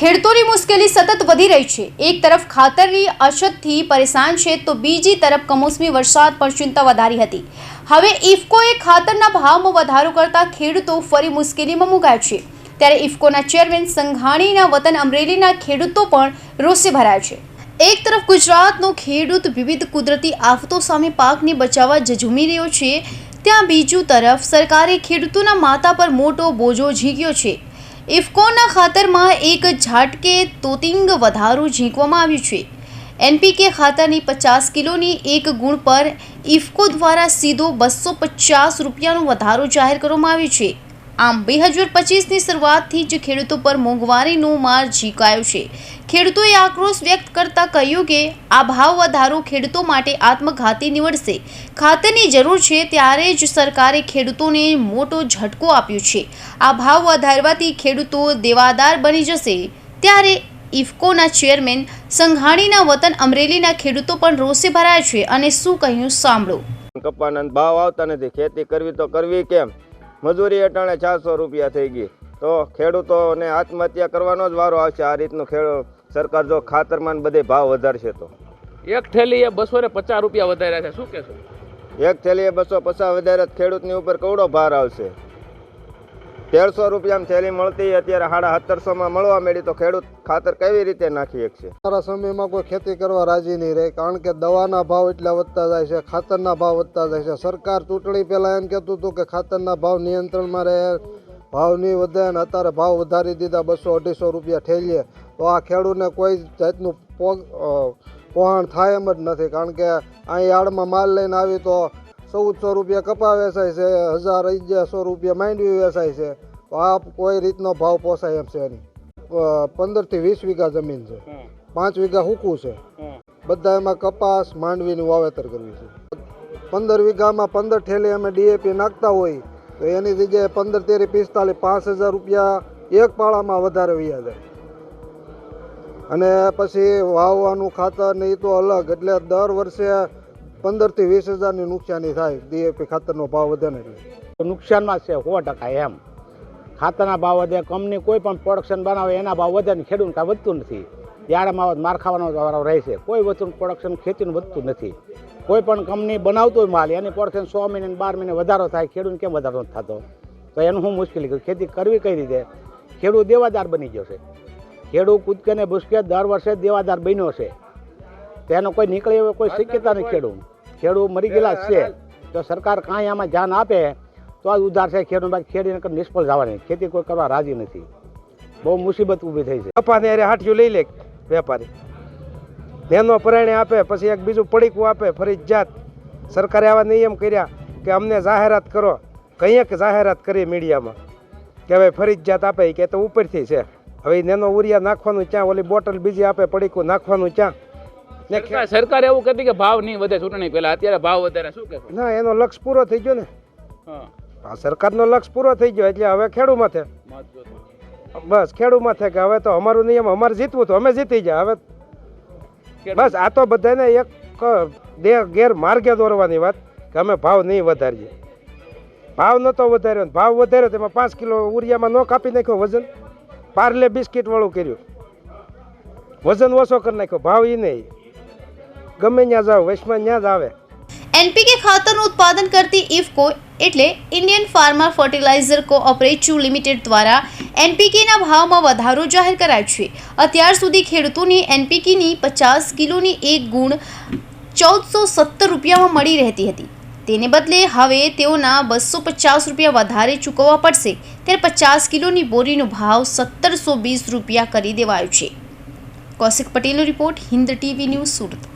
ખેડૂતોની મુશ્કેલી સતત વધી રહી છે. એક તરફ ખાતરની અછતથી પરેશાન છે તો બીજી તરફ કમોસમી વરસાદ પર ચિંતા વધારી હતી. હવે ઇફકોએ ખાતરના ભાવમાં વધારો કરતા ખેડૂતો ફરી મુશ્કેલીમાં મુકાય છે. ત્યારે ઇફકોના ચેરમેન સંઘાણીના વતન અમરેલીના ખેડૂતો પણ રોષે ભરાયા છે. એક તરફ ગુજરાતનો ખેડૂત વિવિધ કુદરતી આફતો સામે પાકને બચાવવા ઝઝૂમી રહ્યો છે, ત્યાં બીજું તરફ સરકારે ખેડૂતોના માથા પર મોટો બોજો ઝીક્યો છે. ઇફકોના ખાતરમાં એક ઝાટકે તોતિંગ વધારો ઝીંકવામાં આવ્યું છે. એનપીકે ખાતરની પચાસ કિલોની એક ગુણ પર ઇફકો દ્વારા સીધો બસો પચાસ રૂપિયાનો વધારો જાહેર કરવામાં આવ્યો છે. આમ બે હજાર પચીસની શરૂઆતથી જ ખેડૂતો પર મોંઘવારીનો માર ઝીકાયો છે. ખેડૂતોએ આક્રોશ વ્યક્ત કરતા કહ્યું કે, આ ભાવ વધારો ખેડૂતો માટે આત્મઘાતી નીવડશે. ખાતરની જરૂર છે ત્યારે જ સરકારે ખેડૂતોને મોટો ઝટકો આપ્યો છે. આ ભાવ વધારવાથી ખેડૂતો દેવાદાર બની જશે. ત્યારે ઇફકોના ચેરમેન સંઘાણીના વતન અમરેલીના ખેડૂતો પણ રોષે ભરાયા છે અને શું કહ્યું સાંભળો. ભાવ આવતા નથી. ખેતી કરવી તો કરવી કેમ? મજૂરી અટાણે ચારસો રૂપિયા થઈ ગઈ. તો ખેડૂતોને આત્મહત્યા કરવાનો જ વારો આવશે. આ રીતનું ખેડૂત સરકાર જો ખાતરમાં ને બધે ભાવ વધારશે તો. એક થેલીએ બસો ને પચાસ રૂપિયા વધાર્યા છે. શું કહેશો? એક થેલીએ બસો પચાસ વધારે ખેડૂતની ઉપર કવડો ભાર આવશે? તેરસો રૂપિયામાં થેલી મળતી, અત્યારે સાડા સત્તરસોમાં મળવા મળી તો ખેડૂત ખાતર કેવી રીતે નાખી શકશે? અમારા સમયમાં કોઈ ખેતી કરવા રાજી નહીં રહે, કારણ કે દવાના ભાવ એટલા વધતા જાય છે, ખાતરના ભાવ વધતા જાય છે. સરકાર ચૂંટણી પહેલાં એમ કહેતું હતું કે ખાતરના ભાવ નિયંત્રણમાં રહે, ભાવ નહીં વધે અને અત્યારે ભાવ વધારી દીધા બસો અઢીસો રૂપિયા ઠેલીએ. તો આ ખેડૂતને કોઈ જાતનું પોહાણ થાય એમ જ નથી, કારણ કે અહીં યાર્ડમાં માલ લઈને આવી તો ચૌદસો રૂપિયા કપા વેચાય છે હજાર અગિયારસો રૂપિયા માંડવી વેચાય છે. તો આ કોઈ રીતનો ભાવ પોસાય એમ છે એની પંદરથી વીસ વીઘા જમીન છે. પાંચ વીઘા હૂકું છે. બધા એમાં કપાસ માંડવીનું વાવેતર કરવી છે. પંદર વીઘામાં પંદર ઠેલી અમે ડીએપી નાખતા હોય તો એની જગ્યાએ પંદર તેરી પિસ્તાલીસ પાંચ હજાર રૂપિયા એક પાળામાં વધારે વ્યા જાય. અને પછી વાવવાનું ખાતર ને એ તો અલગ એટલે દર વર્ષે પંદરથી વીસ હજારની નુકસાની થાય, ડીએપી ખાતરનો ભાવ વધે ને એટલે નુકસાનમાં છે સો ટકા એમ. ખાતરના ભાવ વધે, કંપની કોઈ પણ પ્રોડક્શન બનાવે, એના ભાવ વધે ને ખેડૂત કાંઈ વધતું નથી. યાર્ડમાં માર ખાવાનો વારો રહે છે. કોઈ વસ્તુનું પ્રોડક્શન ખેતીનું વધતું નથી. કોઈ પણ કંપની બનાવતો હોય માલ, એની પ્રોડક્શન સો મહિને બાર મહિને વધારો થાય ખેડૂત કેમ વધારો નથી થતો? તો એનું શું મુશ્કેલી કે ખેતી કરવી કઈ રીતે? ખેડૂત દેવાદાર બની ગયો છે. ખેડૂત કૂદકે ને ભૂસકે દર વર્ષે દેવાદાર બન્યો છે. તો એનો કોઈ નીકળે એવો કોઈ શક્યતા નથી ખેડૂત. ખેડૂત મરી ગયેલા છે. તો સરકાર કાંઈ આમાં ધ્યાન આપે તો આ ઉધાર છે ખેડૂત બાકી ખેડીને કઈ નિષ્ફળ જવાની. ખેતી કોઈ કરવા રાજી નથી. બહુ મુસીબત ઊભી થઈ છે. કપાને અરે હાઠિયું લઈ લે વેપારી. નેનો પરાણે આપે પછી એક બીજું પડીકું આપે ફરજિયાત સરકારે આવા નિયમ કર્યા કે અમને જાહેરાત કરો. કંઈક જાહેરાત કરી મીડિયામાં. કે હવે ફરજિયાત આપે કે તો ઉપરથી છે. હવે નેનો ઉરિયા નાખવાનું ક્યાં ઓલી બોટલ બીજી આપે પડીકું નાખવાનું ક્યાં ને સરકાર એવું કહેતી કે ભાવ નહીં વધે ચૂંટણી પહેલા. અત્યારે ભાવ વધારે. શું કહેશો? ના એનો લક્ષ પૂરો થઈ ગયો ને. હા. સરકારનો લક્ષ પૂરો થઈ ગયો એટલે હવે ખેડૂ માથે બસ ખેડૂ માથે કે હવે તો અમારું નિયમ અમારે જીતવું તો અમે જીતી જાય. હવે બસ આ તો બધાને એક ગેરમાર્ગે ગેર માર્ગે દોરવાની વાત કે અમે ભાવ નહીં વધારીએ. ભાવ નહોતો વધાર્યો ભાવ વધાર્યો તેમાં પાંચ કિલો ઉરિયામાં ન કાપી નાખ્યો વજન. પાર્લે બિસ્કિટ વાળું કર્યું. વજન ઓછો કરી નાખ્યો ભાવ એ નહીં. ગમે ત્યાં જાવ વૈશ્વમાં ત્યાં જ આવે. એનપીકે ખાતરનું ઉત્પાદન કરતી ઇફકો એટલે Indian farmer fertiliser cooperative limited દ્વારા એનપીકેના ભાવમાં વધારો જાહેર કરાયો છે. અત્યાર સુધી ખેડૂતોને એનપીકેની પચાસ કિલોની એક ગુણ ચૌદસો સત્તર રૂપિયામાં મળી રહેતી હતી. તેને બદલે હવે તેઓના બસો પચાસ રૂપિયા વધારે ચૂકવવા પડશે. ત્યારે પચાસ કિલોની બોરીનો ભાવ સત્તરસો વીસ રૂપિયા કરી દેવાયો છે. કૌશિક પટેલનો report Hind TV news Surat.